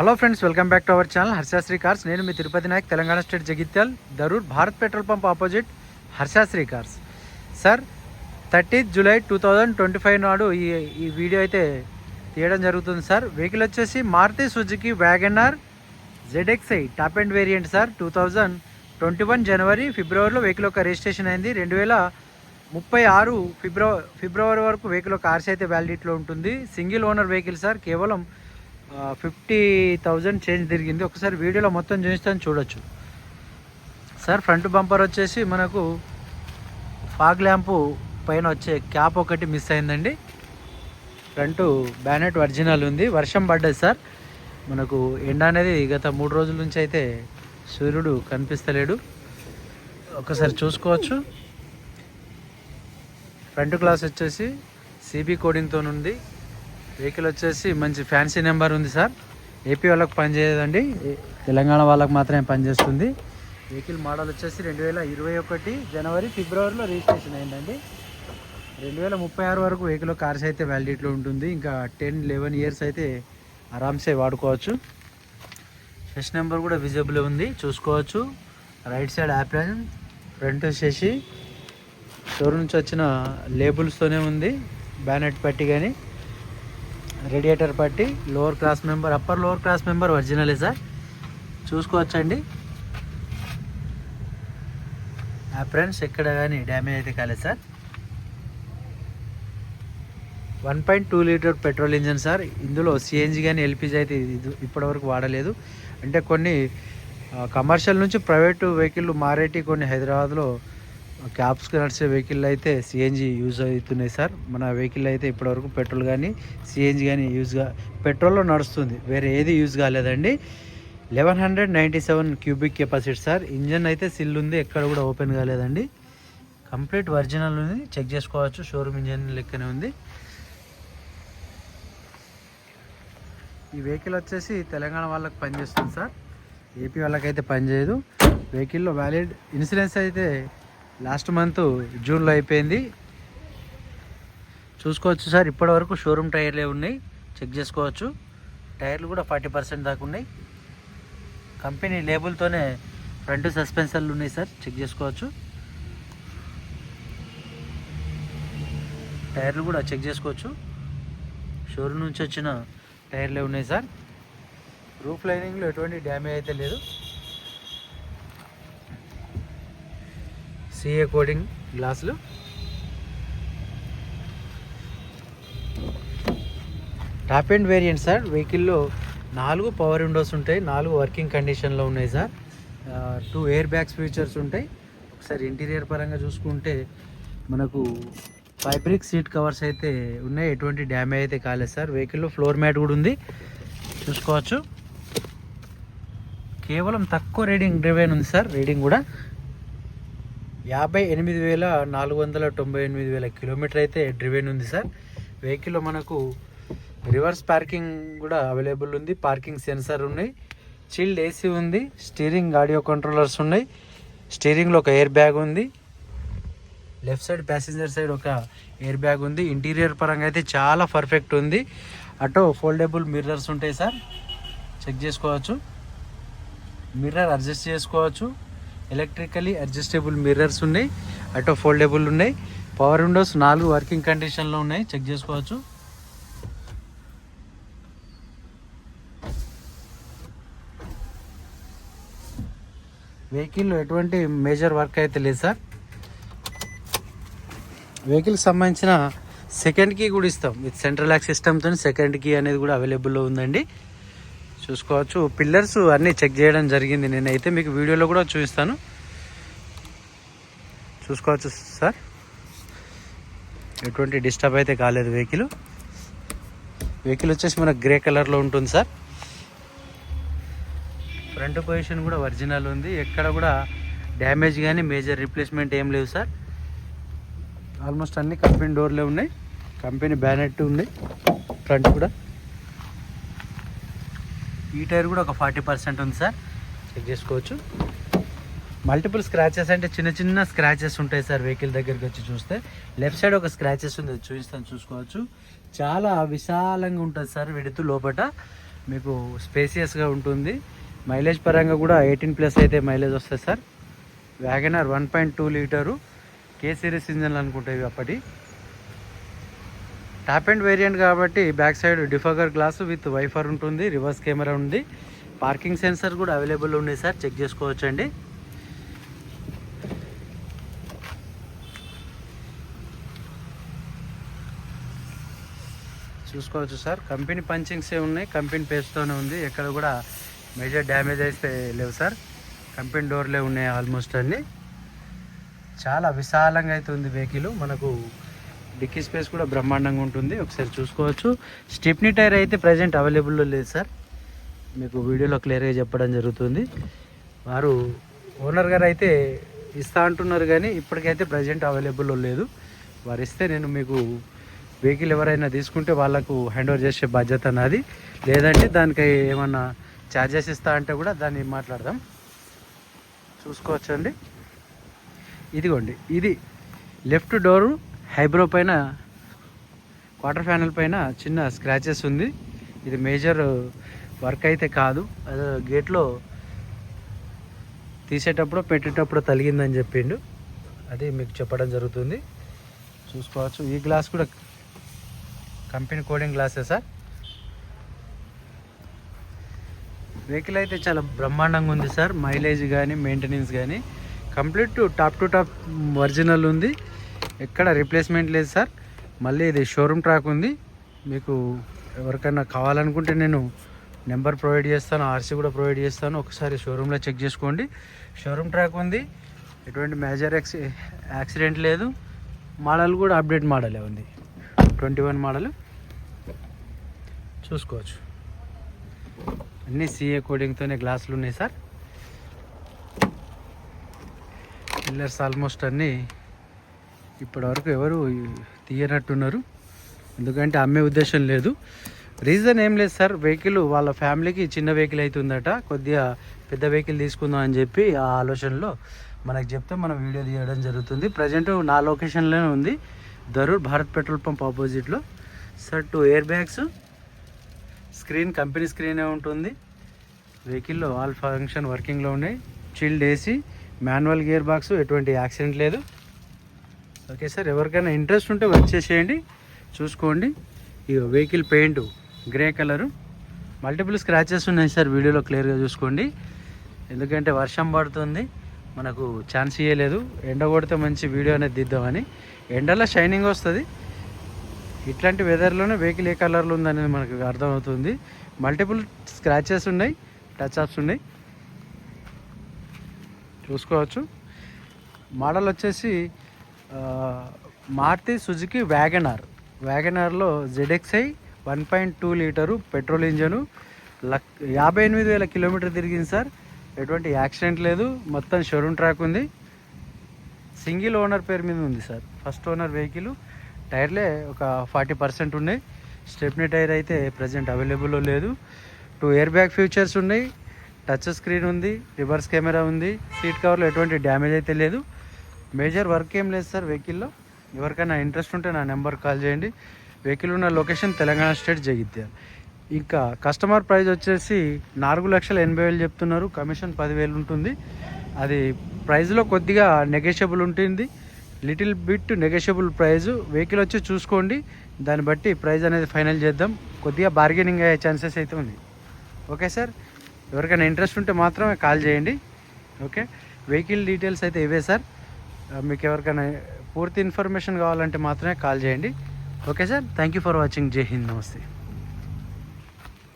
Hello friends welcome back to our channel Harshasri cars నేను మీ Tirupati Nayak Telangana state Jagtial Darur Bharat petrol pump opposite Harshasri cars sir thirtieth July two thousand twenty five నాడు ఈ ఈ video అయితే తీయడం జరుగుతుంది sir vehicle వచ్చేసి Maruti Suzuki Wagon R ZXI top end variant sir two thousand twenty one జనవరి ఫిబ్రవరిలో vehicle యొక్క registration అయింది. రెండు వేల ముప్పై ఆరు ఫిబ్రవరి ఫిబ్రవరి వరకు వెహికల్ కార్స్ అయితే వ్యాలిడిటీలో ఉంటుంది. సింగిల్ ఓనర్ వెహికల్ సార్ కేవలం ఫిఫ్టీ థౌజండ్ చేంజ్ తిరిగింది. ఒకసారి వీడియోలో మొత్తం చూపిస్తాను చూడొచ్చు. సార్ ఫ్రంట్ బంపర్ వచ్చేసి మనకు ఫాగ్ ల్యాంపు పైన వచ్చే క్యాప్ ఒకటి మిస్ అయిందండి. ఫ్రంట్ బ్యానెట్ ఒరిజినల్ ఉంది. వర్షం పడ్డది సార్. మనకు ఎండ అనేది గత మూడు రోజుల నుంచి అయితే సూర్యుడు కనిపిస్తలేడు. ఒకసారి చూసుకోవచ్చు. ఫ్రంట్ గ్లాస్ వచ్చేసి సిబి కోడింగ్తో ఉంది వెహికల్ వచ్చేసి మంచి ఫ్యాన్సీ నెంబర్ ఉంది సార్ ఏపీ వాళ్ళకి పనిచేయదండి తెలంగాణ వాళ్ళకి మాత్రమే పనిచేస్తుంది వెహికల్ మోడల్ వచ్చేసి రెండు వేల ఇరవై ఒకటి జనవరి ఫిబ్రవరిలో రిజిస్ట్రేషన్ అయిందండి. రెండు వేల ముప్పై ఆరు వరకు వెహికల్ కార్స్ అయితే వ్యాలిడిటీలో ఉంటుంది. ఇంకా టెన్ లెవెన్ ఇయర్స్ అయితే ఆరామ్సే వాడుకోవచ్చు. ఫస్ట్ నెంబర్ కూడా విజిబుల్ ఉంది. చూసుకోవచ్చు. రైట్ సైడ్ యాప్లైన్ ఫ్రంట్ వచ్చేసి షోరూమ్ నుంచి వచ్చిన లేబుల్స్తోనే ఉంది. బ్యానెట్ పట్టి కానీ రేడియేటర్ పట్టి lower cross member upper lower cross member ఒరిజినలే sir? చూసుకోవచ్చండి. ఫ్రెండ్స్ ఎక్కడ కానీ డ్యామేజ్ అయితే కాలేదు sir. One point two litre petrol engine sir. ఇందులో సిఎన్జి కానీ ఎల్పిజి అయితే ఇది ఇప్పటివరకు వాడలేదు. అంటే కొన్ని కమర్షియల్ నుంచి ప్రైవేటు వెహికల్ మారేటి కొన్ని హైదరాబాద్లో క్యాబ్స్కి నడిచే వెహికల్ అయితే సిఎన్జి యూజ్ అవుతున్నాయి సార్. మన వెహికల్ అయితే ఇప్పటివరకు పెట్రోల్ కానీ సిఎన్జి కానీ యూజ్గా పెట్రోల్లో నడుస్తుంది. వేరే ఏది యూజ్ కాలేదండి. Eleven hundred ninety seven cubic capacity sir. Engine అయితే సిల్ ఉంది ఎక్కడ కూడా ఓపెన్ కాలేదండి. కంప్లీట్ ఒరిజినల్ ఉంది. చెక్ చేసుకోవచ్చు. షోరూమ్ ఇంజన్ లెక్కనే ఉంది. ఈ వెహికల్ వచ్చేసి తెలంగాణ వాళ్ళకి పనిచేస్తుంది సార్. ఏపీ వాళ్ళకైతే పనిచేయదు. వెహికల్లో వ్యాలిడ్ ఇన్సూరెన్స్ అయితే లాస్ట్ మంత్ జూన్లో అయిపోయింది. చూసుకోవచ్చు సార్ ఇప్పటివరకు షోరూమ్ టైర్లే ఉన్నాయి. చెక్ చేసుకోవచ్చు. టైర్లు కూడా ఫార్టీ పర్సెంట్ దాకా ఉన్నాయి. కంపెనీ లేబుల్తోనే ఫ్రంట్ సస్పెన్సర్లు ఉన్నాయి సార్ చెక్ చేసుకోవచ్చు. టైర్లు కూడా చెక్ చేసుకోవచ్చు. షోరూమ్ నుంచి వచ్చిన టైర్లే ఉన్నాయి సార్. రూఫ్ లైనింగ్లో ఎటువంటి డ్యామేజ్ అయితే లేదు. సిఏ కోడింగ్ గ్లాసులు టాప్ అండ్ వేరియంట్ సార్ వెహికల్లో నాలుగు పవర్ విండోస్ ఉంటాయి నాలుగు వర్కింగ్ కండిషన్లో ఉన్నాయి sir two air bags features ఉంటాయి. ఒకసారి ఇంటీరియర్ పరంగా చూసుకుంటే మనకు ఫైబ్రిక్ సీట్ కవర్స్ అయితే ఉన్నాయి. ఎటువంటి డ్యామేజ్ అయితే కాలేదు సార్ వెహికల్లో ఫ్లోర్ మ్యాట్ కూడా ఉంది. చూసుకోవచ్చు. కేవలం తక్కువ రీడింగ్ డ్రివెన్ ఉంది సార్ రీడింగ్ కూడా యాభై ఎనిమిది వేల నాలుగు వందల తొంభై ఎనిమిది వేల కిలోమీటర్ అయితే డ్రివెన్ ఉంది సార్. వెహికల్లో మనకు రివర్స్ పార్కింగ్ కూడా అవైలబుల్ ఉంది. పార్కింగ్ సెన్సార్ ఉన్నాయి. చిల్డ్ ఏసీ ఉంది. స్టీరింగ్ ఆడియో కంట్రోలర్స్ ఉన్నాయి. స్టీరింగ్లో ఒక ఎయిర్ బ్యాగ్ ఉంది. లెఫ్ట్ సైడ్ ప్యాసింజర్ సైడ్ ఒక ఎయిర్ బ్యాగ్ ఉంది. ఇంటీరియర్ పరంగా అయితే చాలా పర్ఫెక్ట్ ఉంది. అటో ఫోల్డబుల్ మిర్రర్స్ ఉంటాయి సార్. చెక్ చేసుకోవచ్చు. మిర్రర్ అడ్జస్ట్ చేసుకోవచ్చు. ఎలక్ట్రికలీ అడ్జస్టబుల్ మిర్రర్స్ ఉన్నాయి ఆటో ఫోల్డబుల్ ఉన్నాయి పవర్ విండోస్ నాలుగు వర్కింగ్ కండిషన్లో ఉన్నాయి. చెక్ చేసుకోవచ్చు. వెహికల్ ఎటువంటి మేజర్ వర్క్ అయితే లేదు సార్. వెహికల్కి సంబంధించిన సెకండ్ కీ కూడా ఇస్తాం. విత్ సెంట్రల్ లాక్ సిస్టమ్తో సెకండ్ కీ అనేది కూడా అవైలబుల్లో ఉందండి. చూసుకోవచ్చు. పిల్లర్స్ అన్నీ చెక్ చేయడం జరిగింది నేనైతే. మీకు వీడియోలో కూడా చూపిస్తాను. చూసుకోవచ్చు సార్. ఎటువంటి డిస్టర్బ్ అయితే కాలేదు వెహికల్ వెహికల్ వచ్చేసి మనకు గ్రే కలర్లో ఉంటుంది సార్. ఫ్రంట్ పొజిషన్ కూడా ఒరిజినల్ ఉంది. ఎక్కడ కూడా డ్యామేజ్ కానీ మేజర్ రీప్లేస్మెంట్ ఏం లేవు సార్. ఆల్మోస్ట్ అన్ని కంపెనీ డోర్లే ఉన్నాయి. కంపెనీ బ్యానెట్ ఉంది. ఫ్రంట్ కూడా. ఈ టైర్ కూడా ఒక ఫార్టీ పర్సెంట్ ఉంది సార్. చెక్ చేసుకోవచ్చు. మల్టిపుల్ స్క్రాచెస్ అంటే చిన్న చిన్న స్క్రాచెస్ ఉంటాయి సార్ వెహికల్ దగ్గరికి వచ్చి చూస్తే. లెఫ్ట్ సైడ్ ఒక స్క్రాచెస్ ఉంది చూపిస్తాను చూసుకోవచ్చు. చాలా విశాలంగా ఉంటుంది సార్ వెడుతూ లోపల మీకు స్పేసియస్గా ఉంటుంది. మైలేజ్ పరంగా కూడా ఎయిటీన్ ప్లస్ అయితే మైలేజ్ వస్తుంది sir. Wagon R one point two litre K series ఇంజన్లు అనుకుంటాయి అప్పటి. ట్యాప్ అండ్ వేరియంట్ కాబట్టి back side defogger glass with wiper ఉంటుంది రివర్స్ కెమెరా ఉంది. పార్కింగ్ సెన్సర్ కూడా అవైలబుల్ ఉన్నాయి సార్ చెక్ చేసుకోవచ్చండి. చూసుకోవచ్చు సార్ కంపెనీ పంచింగ్సే ఉన్నాయి కంపెనీ పేస్ట్తోనే ఉంది. ఎక్కడ కూడా మేజర్ డ్యామేజ్ అయితే లేవు సార్. కంపెనీ డోర్లే ఉన్నాయి ఆల్మోస్ట్ అన్నీ. చాలా విశాలంగా అయితే ఉంది వెహికల్ మనకు డిక్కీ స్పేస్ కూడా బ్రహ్మాండంగా ఉంటుంది. ఒకసారి చూసుకోవచ్చు. స్టిప్నీ టైర్ అయితే ప్రజెంట్ అవైలబుల్లో లేదు సార్. మీకు వీడియోలో క్లియర్గా చెప్పడం జరుగుతుంది. వారు ఓనర్ గారు అయితే ఇస్తా అంటున్నారు కానీ ఇప్పటికైతే ప్రజెంట్ అవైలబుల్లో లేదు. వారు ఇస్తే నేను మీకు వెహికల్ ఎవరైనా తీసుకుంటే వాళ్ళకు హ్యాండ్ ఓవర్ చేసే బాధ్యత నాది. లేదంటే దానికి ఏమన్నా ఛార్జెస్ ఇస్తా అంటే కూడా దాన్ని మాట్లాడదాం. చూసుకోవచ్చండి. ఇదిగోండి. ఇది లెఫ్ట్ డోరు హైబ్రో పైన క్వార్టర్ ఫ్యానల్ పైన చిన్న స్క్రాచెస్ ఉంది. ఇది మేజర్ వర్క్ అయితే కాదు. అది గేట్లో తీసేటప్పుడు పెట్టేటప్పుడు తలిగిందని చెప్పిండు. అది మీకు చెప్పడం జరుగుతుంది. చూసుకోవచ్చు. ఈ గ్లాస్ కూడా కంపెనీ కోడింగ్ గ్లాసే సార్ వెహికల్ అయితే చాలా బ్రహ్మాండంగా ఉంది సార్ మైలేజ్ కానీ మెయింటెనెన్స్ కానీ complete top to top original ఉంది. ఎక్కడ రీప్లేస్మెంట్ లేదు సార్. మళ్ళీ ఇది షోరూమ్ ట్రాక్ ఉంది. మీకు ఎవరికైనా కావాలనుకుంటే నేను నెంబర్ ప్రొవైడ్ చేస్తాను ఆర్సీ కూడా ప్రొవైడ్ చేస్తాను. ఒకసారి షోరూంలో చెక్ చేసుకోండి. షోరూమ్ ట్రాక్ ఉంది. ఎటువంటి మేజర్ యాక్సి యాక్సిడెంట్ లేదు. మోడల్ కూడా అప్డేట్ మోడలే ఉంది. ట్వంటీ వన్ మోడల్ చూసుకోవచ్చు. అన్నీ సిఏ కోడింగ్తోనే గ్లాసులు ఉన్నాయి సార్. పిల్లర్స్ ఆల్మోస్ట్ అన్నీ ఇప్పటివరకు ఎవరు తీయనట్టున్నారు. ఎందుకంటే అమ్మే ఉద్దేశం లేదు. రీజన్ ఏం లేదు సార్ వెహికల్ వాళ్ళ ఫ్యామిలీకి చిన్న వెహికల్ అవుతుందట కొద్దిగా పెద్ద వెహికల్ తీసుకుందాం అని చెప్పి ఆ ఆలోచనలో మనకు చెప్తే మనం వీడియో తీయడం జరుగుతుంది. ప్రజెంట్ నా లొకేషన్లోనే ఉంది. ధరూర్ భారత్ పెట్రోల్ పంప్ ఆపోజిట్లో. Sir two air bags screen company స్క్రీనే ఉంటుంది. వెహికల్లో ఆల్ ఫంక్షన్ వర్కింగ్లో ఉన్నాయి. Chilled AC manual gear box ఎటువంటి యాక్సిడెంట్ లేదు. ఓకే సార్ ఎవరికైనా ఇంట్రెస్ట్ ఉంటే వచ్చేసేయండి చూసుకోండి. ఈ vehicle paint grey colour. Multiple scratches ఉన్నాయి సార్ వీడియోలో క్లియర్గా చూసుకోండి. ఎందుకంటే వర్షం పడుతుంది మనకు ఛాన్స్ ఇవ్వలేదు ఎండ కొడితే మంచి వీడియో అనేది దిద్దామని. ఎండలో షైనింగ్ వస్తుంది. ఇట్లాంటి వెదర్లోనే వెహికల్ ఏ కలర్లో ఉందనేది మనకు అర్థమవుతుంది. మల్టిపుల్ స్క్రాచెస్ ఉన్నాయి టచ్ అప్స్ ఉన్నాయి. చూసుకోవచ్చు. మోడల్ వచ్చేసి Maruti Suzuki Wagon R. వ్యాగనార్లో ZXI one point two litre petrol engine. Lakh యాభై ఎనిమిది వేల కిలోమీటర్ తిరిగింది సార్. ఎటువంటి యాక్సిడెంట్ లేదు. మొత్తం షోరూమ్ ట్రాక్ ఉంది. సింగిల్ ఓనర్ పేరు మీద ఉంది సార్. First owner vehicle. టైర్లే ఒక ఫార్టీ పర్సెంట్ ఉన్నాయి. స్టెప్నీ టైర్ అయితే ప్రజెంట్ అవైలబుల్లో లేదు. టూ ఇయర్ బ్యాగ్ ఫ్యూచర్స్ ఉన్నాయి. టచ్ స్క్రీన్ ఉంది. రివర్స్ కెమెరా ఉంది. సీట్ కవర్లో ఎటువంటి డ్యామేజ్ అయితే లేదు. మేజర్ వర్క్ ఏం లేదు సార్ వెహికల్లో. ఎవరికైనా ఇంట్రెస్ట్ ఉంటే నా నెంబర్ కాల్ చేయండి. వెహికల్ ఉన్న లొకేషన్ తెలంగాణ స్టేట్ జగిత్యాల. ఇంకా కస్టమర్ ప్రైస్ వచ్చేసి నాలుగు లక్షల ఎనభై వేలు చెప్తున్నారు. కమిషన్ పదివేలు ఉంటుంది. అది ప్రైస్లో కొద్దిగా నెగోషియబుల్ ఉంటుంది. Little bit negotiable price. Vehicle వచ్చి చూసుకోండి. దాన్ని బట్టి ప్రైస్ అనేది ఫైనల్ చేద్దాం. కొద్దిగా బార్గెనింగ్ అయ్యే ఛాన్సెస్ అయితే ఉంది. Okay sir? ఎవరికైనా ఇంట్రెస్ట్ ఉంటే మాత్రమే కాల్ చేయండి. ఓకే? వెహికల్ డీటెయిల్స్ అయితే ఇవే సార్. మీకు ఎవరికైనా పూర్తి ఇన్ఫర్మేషన్ కావాలంటే మాత్రమే కాల్ చేయండి. Okay sir thank you for watching Jai Hind నమస్తే.